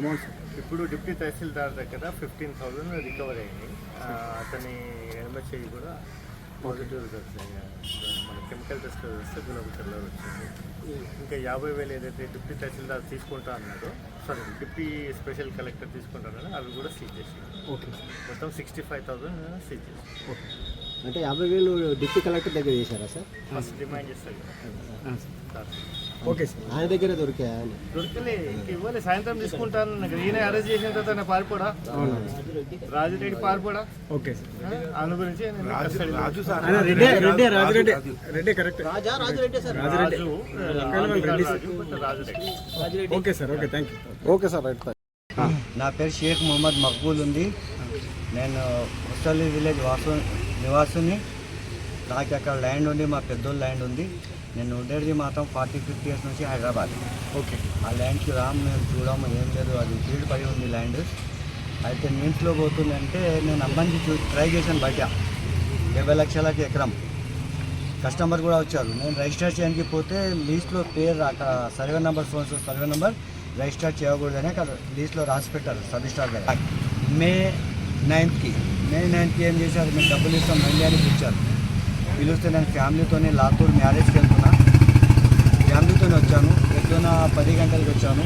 Amount ఇప్పుడు deputy తహసీల్దార్ దగ్గర fifteen thousand recover అయింది ఆ, అతని ఎడమ చెయ్యి కూడా పాజిటివ్ రిజల్ట్స్ మన కెమికల్ టెస్ట్ వస్తే గులాబీ కలర్ వచ్చింది. ఇంకా యాభై వేలు ఏదైతే డిప్యూటీ తహసీల్దార్ తీసుకుంటా అన్నాడో సారీ డిప్యూటీ స్పెషల్ కలెక్టర్ తీసుకుంటా అన్నాడో అవి కూడా సీజ్ చేసి ఓకే. మొత్తం సిక్స్టీ ఫైవ్ థౌసండ్ సీజ్ చేసి ఓకే. అంటే యాభై వేలు డిప్యూటీ కలెక్టర్ దగ్గర చేశారా సార్? ఫస్ట్ డిమాండ్ చేస్తారు. కదా సార్. Okay sir. ఆయన దగ్గరే దొరకలే ఇవ్వాలి. సాయంత్రం తీసుకుంటాను. ఈయన అరెస్ట్ చేసిన తర్వాత పారిపోడా? రాజురెడ్డి పారిపోడా? Okay sir. ఆయన గురించి Reddy Reddy Raju Reddy. Reddy correct. Raja Raju Reddy sir. Raju Raju Raju okay sir okay thank you okay sir right నా పేరు షేక్ మొహమ్మద్ మక్బూల్ ఉంది. నేను ముసలి విలేజ్ వాసు నివాసుని. నాకు అక్కడ ల్యాండ్ ఉంది మా పెద్దోళ్ళ ల్యాండ్ ఉంది. నేను ఉండేది మాత్రం ఫార్టీ ఫిఫ్టీ ఇయర్స్ నుంచి హైదరాబాద్. ఓకే. ఆ ల్యాండ్కి రామ్ మేము చూడము ఏం లేదు అది ఫీల్డ్ పడి ఉంది ల్యాండ్. అయితే న్యూస్లో పోతుందంటే నేను అమ్మంది చూ ట్రై చేశాను బయట. డెబ్బై లక్షలకి ఎకరం. కస్టమర్ కూడా వచ్చారు. నేను రిజిస్టర్ చేయడానికి పోతే లీస్ట్లో పేరు అక్కడ survey number phone survey number register చేయకూడదని అక్కడ లీస్ట్లో రాసి పెట్టారు సబ్ రిజిస్టార్ దగ్గర మే నైన్త్కి. మే నైన్త్కి ఏం చేశారు? మేము డబ్బులు ఇస్తాం రండి అని పిలిచారు. పిలిస్తే నేను ఫ్యామిలీతోనే లాతూర్ మ్యారేజ్కి వెళ్తున్నా. ఫ్యామిలీతోనే వచ్చాను. పొద్దున పది గంటలకు వచ్చాను.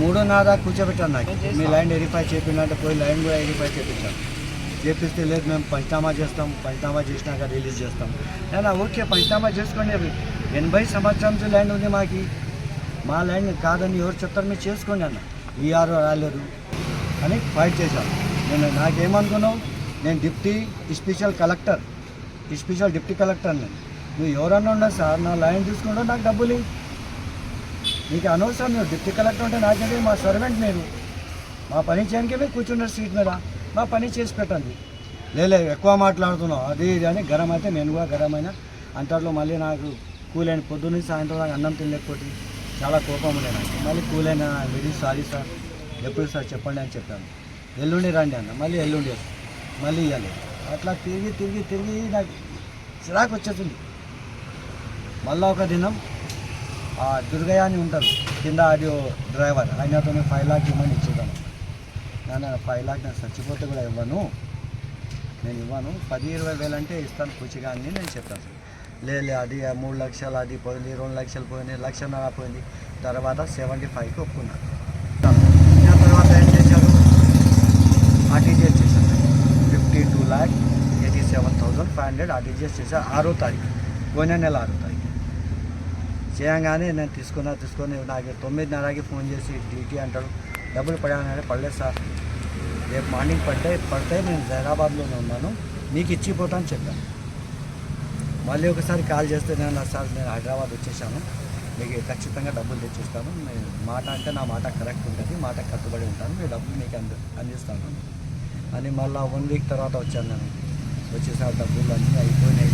మూడున్నర కూర్చోబెట్టాను నాకు. మీ లైన్ వెరిఫై చేపినట్టు పోయి లైన్ కూడా వెరిఫై చేపించాను చేపిస్తే లేదు మేము పంచనామా చేస్తాం. పంచనామా చేసినాక రిలీజ్ చేస్తాం. నేను ఓకే పంచనామా చేసుకోండి. అవి ఎనభై సంవత్సరం నుంచి ల్యాండ్ ఉంది మాకి. మా ల్యాండ్ కాదని ఎవరు చెప్తారు? మీరు చేసుకోండి అన్న. ఈఆర్ రాలేదు. అని ఫైట్ చేశాను. నేను నాకేమనుకున్నావు? నేను deputy special collector. Special deputy collector నువ్వు ఎవరన్నా ఉన్నా సార్ నా లైన్ తీసుకుంటా నాకు డబ్బులు నీకు అనవసరం మీరు డిప్టీ కలెక్టర్ ఉంటే నాకంటే? మా సర్వెంట్ మీరు. మా పని చేయడానికి మీరు కూర్చున్నారు సీట్ మీద. మా పని చేసి పెట్టండి. లేలే ఎక్కువ మాట్లాడుతున్నావు. అది ఇది అని గరం అయితే నేను కూడా గరం అయినా. అంతట్లో మళ్ళీ నాకు కూలైన పొద్దు సాయంత్రం దాకా అన్నం తినలేకపోతే చాలా కోపం ఉండే నాకు. మళ్ళీ కూలైన వెరీ సారీ సార్. ఎప్పుడు సార్ చెప్పండి అని చెప్పాను. ఎల్లుండి రండి అన్న. మళ్ళీ ఎల్లుండి మళ్ళీ ఇవ్వలేదు అట్లా తిరిగి తిరిగి తిరిగి నాకు చిరాకు వచ్చేసింది. మళ్ళా ఒక దినం ఆ దుర్గయ్య అని ఉంటారు కింద ఆడియో డ్రైవర్ ఆయనతో ఫైవ్ లాక్ ఇవ్వమని ఇచ్చేదాను నేను ఫైవ్ లాక్ నేను చచ్చిపోతే కూడా ఇవ్వను. నేను ఇవ్వను. పది ఇరవై వేలు అంటే ఇస్తాను పూచిగా అని నేను చెప్పాను. లేదు అది ఆ మూడు లక్షలు అది పోయింది రెండు లక్షలు పోయింది లక్షన్నర పోయింది. తర్వాత సెవెంటీ ఫైవ్కి ఒప్పుకున్నాను తర్వాత ఏం చేశారు? RTGS lakh eighty seven thousand five hundred RTGS చేశాను ఆరో తారీఖు పోయిన నెల ఆరో తారీఖు. చేయగానే నేను తీసుకున్నా తీసుకొని నాకు తొమ్మిదిన్నరకి ఫోన్ చేసి డ్యూటీ అంటాడు డబ్బులు పడానంటే పడలేదు సార్. రేపు మార్నింగ్ పడితే పడితే నేను జైరాబాద్లోనే ఉన్నాను మీకు ఇచ్చిపోతాను చెప్పాను. మళ్ళీ ఒకసారి కాల్ చేస్తే నేను సార్ నేను హైదరాబాద్ వచ్చేసాను. మీకు ఖచ్చితంగా డబ్బులు తెచ్చిస్తాను. నేను మాట అంటే నా మాట కరెక్ట్ ఉంటుంది మాట కట్టుబడి ఉంటాను మీ డబ్బులు మీకు అంది అందిస్తాను. అని మళ్ళీ వన్ వీక్ తర్వాత వచ్చాను నేను. వచ్చేసారి డబ్బులు అన్నీ అయిపోయినాయి.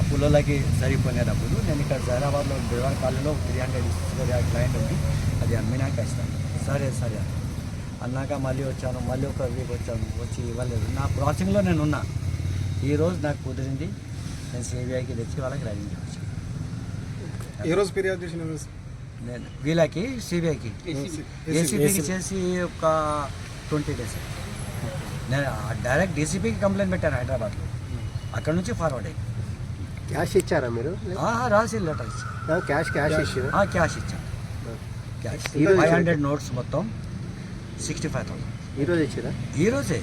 అప్పులకి సరిపోయిన డబ్బులు నేను ఇక్కడ హైదరాబాద్లో దేవర్ కాలనీలో త్రీ హండ్రెడ్ క్లయింట్ ఉంది. అది అమ్మినాక ఇస్తాను. సరే సరే అన్న. అన్నాక మళ్ళీ వచ్చాను. మళ్ళీ ఒక వీక్ వచ్చాను. వచ్చి ఇవ్వలేదు. నా ప్రాసెసింగ్లో నేను ఉన్నా. ఈరోజు నాకు కుదిరింది. నేను సిబిఐకి తెచ్చి వాళ్ళకి రైడింగ్ చేయించాను. ఏ రోజు ఫిర్యాదు చేసిన నేను వీళ్ళకి సిబిఐకి ఏసీపీకి చేసి ఒక ట్వంటీ డేస్ నేను డైరెక్ట్ డీసీపీకి కంప్లైంట్ పెట్టాను హైదరాబాద్లో. అక్కడ నుంచి ఫార్వర్డ్ అయ్యి. క్యాష్ ఇచ్చారా మీరు? రాసి లెటర్ ఇచ్చి ఆ, క్యాష్ క్యాష్ ఇచ్చారు? ఆ, క్యాష్ ఇచ్చాను క్యాష్. ఫైవ్ హండ్రెడ్ నోట్స్ మొత్తం సిక్స్టీ ఫైవ్ థౌసండ్. ఈరోజు ఇచ్చారా? ఈరోజే